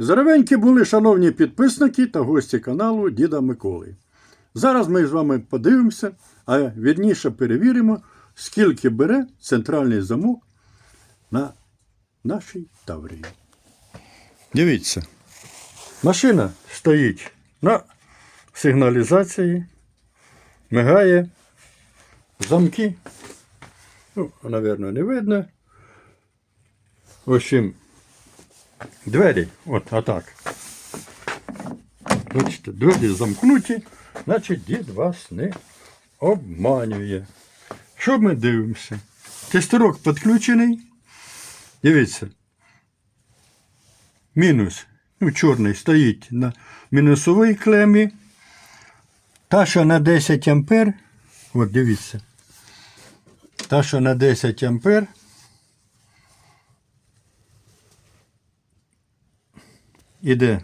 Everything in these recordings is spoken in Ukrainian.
Здоровенькі були шановні підписники та гості каналу Діда Миколи. Зараз ми з вами подивимося, а вірніше перевіримо, скільки бере центральний замок на нашій Таврії. Дивіться. Машина стоїть на сигналізації, мигає, замки. Ну, напевно, не видно. В общем, двері, от отак. Бачите, двері замкнуті, значить дід вас не обманює. Що ми дивимося? Тестерок підключений. Дивіться. Мінус. Ну, чорний стоїть на мінусовій клемі. Та, що на 10 ампер. От дивіться. Та, що на 10 ампер. Іде.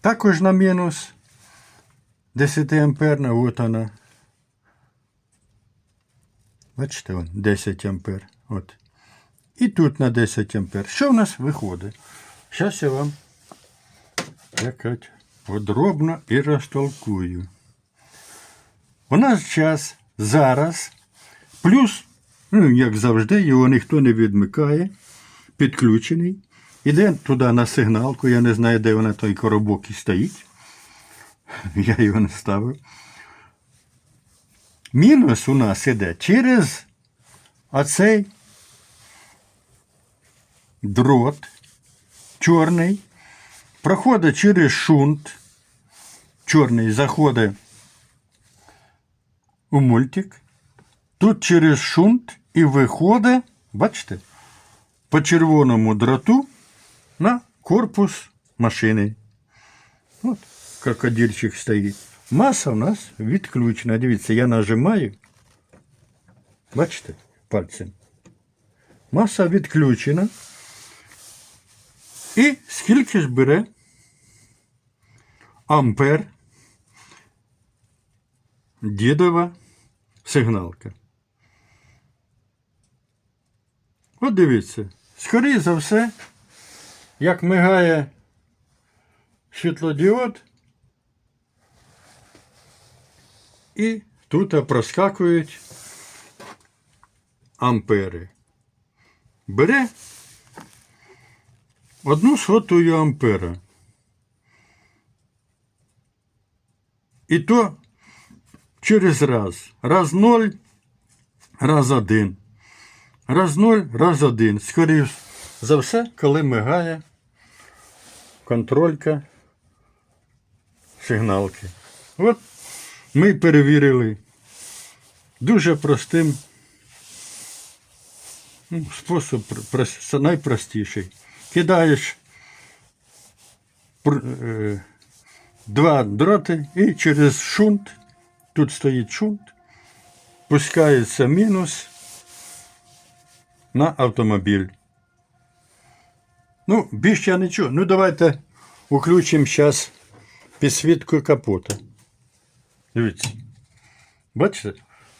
Також на мінус 10 амперна, от вона. Бачите, вон, 10 ампер. От. І тут на 10 ампер. Що в нас виходить? Зараз я вам якось подробно і розтолкую. У нас час зараз, плюс, ну, як завжди, його ніхто не відмикає, підключений. Іде туди на сигналку, я не знаю, де вона той коробок і стоїть. Я його не ставив. Мінус у нас іде через оцей дрот чорний, проходить через шунт. Чорний заходить у мультик. Тут через шунт і виходить, бачите, по червоному дроту на корпус машини. От крокодильчик стоїть. Маса у нас відключена. Дивіться, я нажимаю. Бачите, пальцем. Маса відключена. І скільки ж бере ампер дідова сигналка. От дивіться, скоріше за все, як мигає світлодіод, і тут проскакують ампери. Бере одну сотую ампера. І то через раз. Раз ноль, раз один. Раз ноль, раз один. Скоріше за все, коли мигає контролька сигналки. От ми перевірили дуже простим ну, спосіб найпростіший. Кидаєш е, два дроти і через шунт, тут стоїть шунт, пускається мінус на автомобіль. Ну, більше я нічого. Ну, давайте включимо зараз підсвітку капота. Дивіться. Бачите?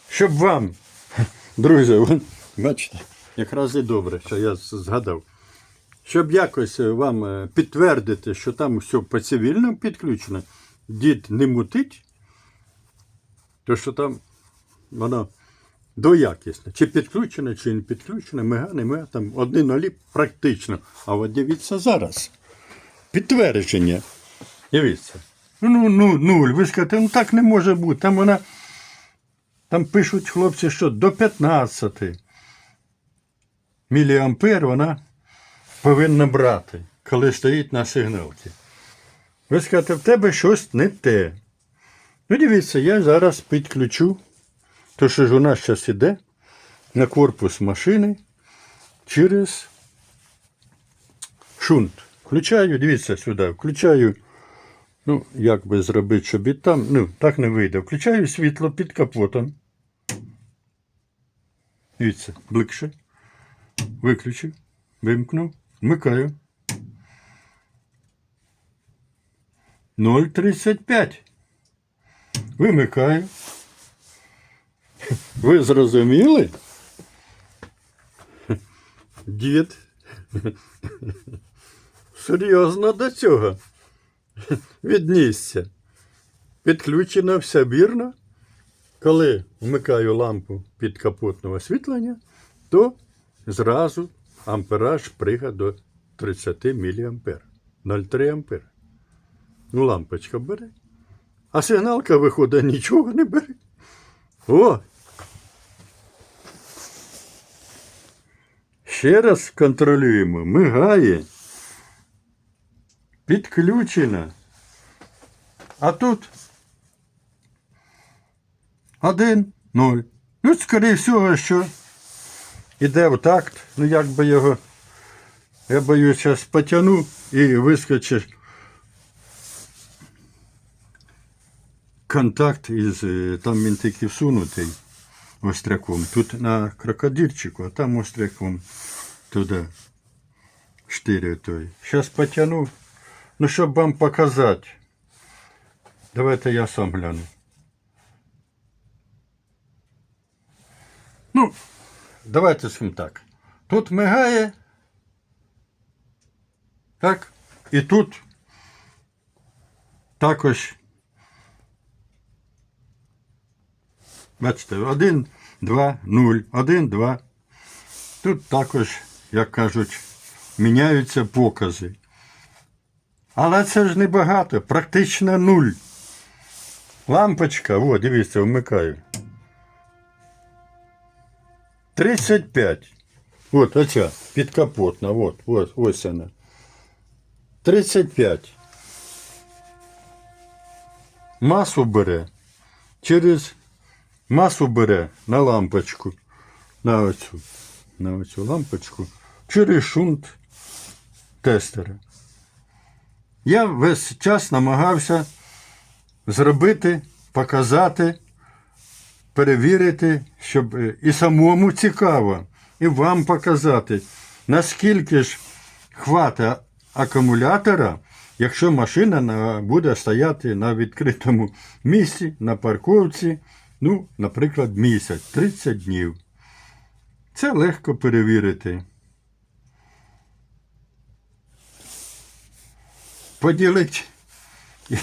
Щоб вам, друзі, бачите, якраз і добре, що я згадав. Щоб якось вам е, підтвердити, що там все по цивільному підключено, дід не мутить, то що там воно доякісне. Чи підключено, чи не підключено, мега, не мега, там одні нулі практично. А от дивіться зараз. Підтвердження. Дивіться. Ну, ну, нуль. Ви скажете, ну так не може бути. Там вона. Там пишуть хлопці, що до 15 міліампер вона повинна брати, коли стоїть на сигналці. Ви скажете, в тебе щось не те. Ну, дивіться, я зараз підключу, то що ж у нас зараз іде на корпус машини через шунт. Включаю, дивіться сюди, включаю, ну, як би зробити, щоб і там, ну, так не вийде. Включаю світло під капотом. Дивіться, бликше. Виключив, вимкнув, вмикаю. 0,35. Вимикаю. Ви зрозуміли? Дід серйозно до цього віднісся. Підключено все вірно. Коли вмикаю лампу під капотного освітлення, то зразу ампераж прига до 30 мА. 0,3 ампер. Ну, лампочка бере. А сигналка виходить, нічого не бере. О! Ще раз контролюємо. Мигає. Підключена. А тут один, ноль. Ну, скоріше всього, що іде в такт. Ну, як би його. Я боюсь, зараз потягну і вискочить контакт із. е, Там він тільки всунутий остряком. Тут на крокодильчику, а там остряком туди. Штирю той. Зараз потягну. Ну, щоб вам показати. Давайте я сам гляну. Ну, давайте скажімо так. Тут мигає. Так. І тут також. Бачите, один, два, нуль, один, два. Тут також, як кажуть, міняються покази. Але це ж небагато, практично нуль. Лампочка, о, дивіться, вмикаю. 35. От оця, підкапотна, от, от, ось вона. 35. Масу бере. Через масу бере на лампочку. На оцю. На оцю лампочку. Через шунт тестера. Я весь час намагався зробити, показати, перевірити, щоб е, і самому цікаво, і вам показати, наскільки ж хвата акумулятора, якщо машина буде стояти на відкритому місці, на парковці, ну, наприклад, місяць, 30 днів. Це легко перевірити. Поділити і,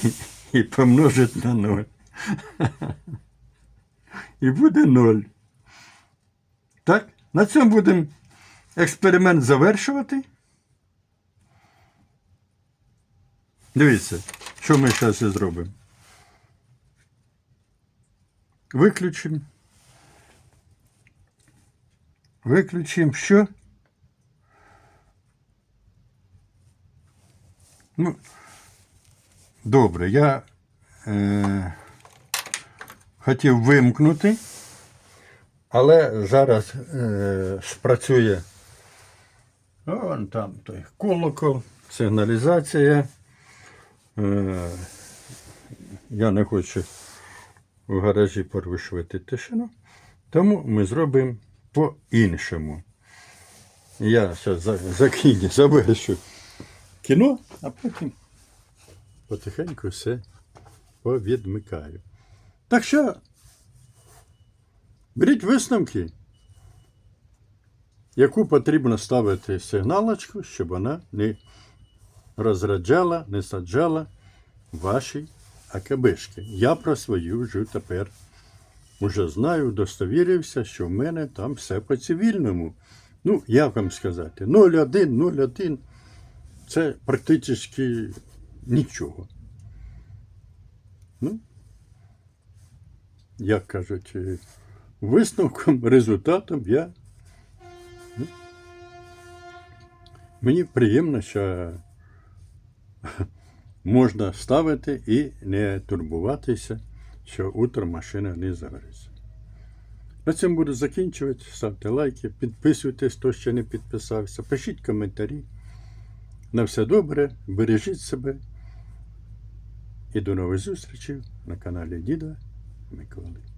і помножити на ноль. І буде ноль. Так? На цьому будемо експеримент завершувати. Дивіться, що ми зараз зробимо. Виключимо. Виключимо що? Ну, добре, я е, хотів вимкнути, але зараз е, спрацює вон там той колокол, сигналізація. Е, я не хочу в гаражі порушувати тишину, тому ми зробимо по-іншому. Я зараз закину, завершу кіно, а потім потихеньку все повідмикаю. Так що, беріть висновки, яку потрібно ставити сигналочку, щоб вона не розраджала, не саджала ваші акабишки. Я про свою вже тепер уже знаю, удостовірився, що в мене там все по цивільному. Ну, як вам сказати, 0,1, 0,1 це практично нічого. Ну, як кажуть, е, висновком, результатом я. ну, Мені приємно, що можна ставити і не турбуватися, що утром машина не загориться. На цьому буду закінчувати. Ставте лайки, підписуйтесь, хто ще не підписався, пишіть коментарі. На все добре, бережіть себе. І до нових зустрічей на каналі Діда Миколи.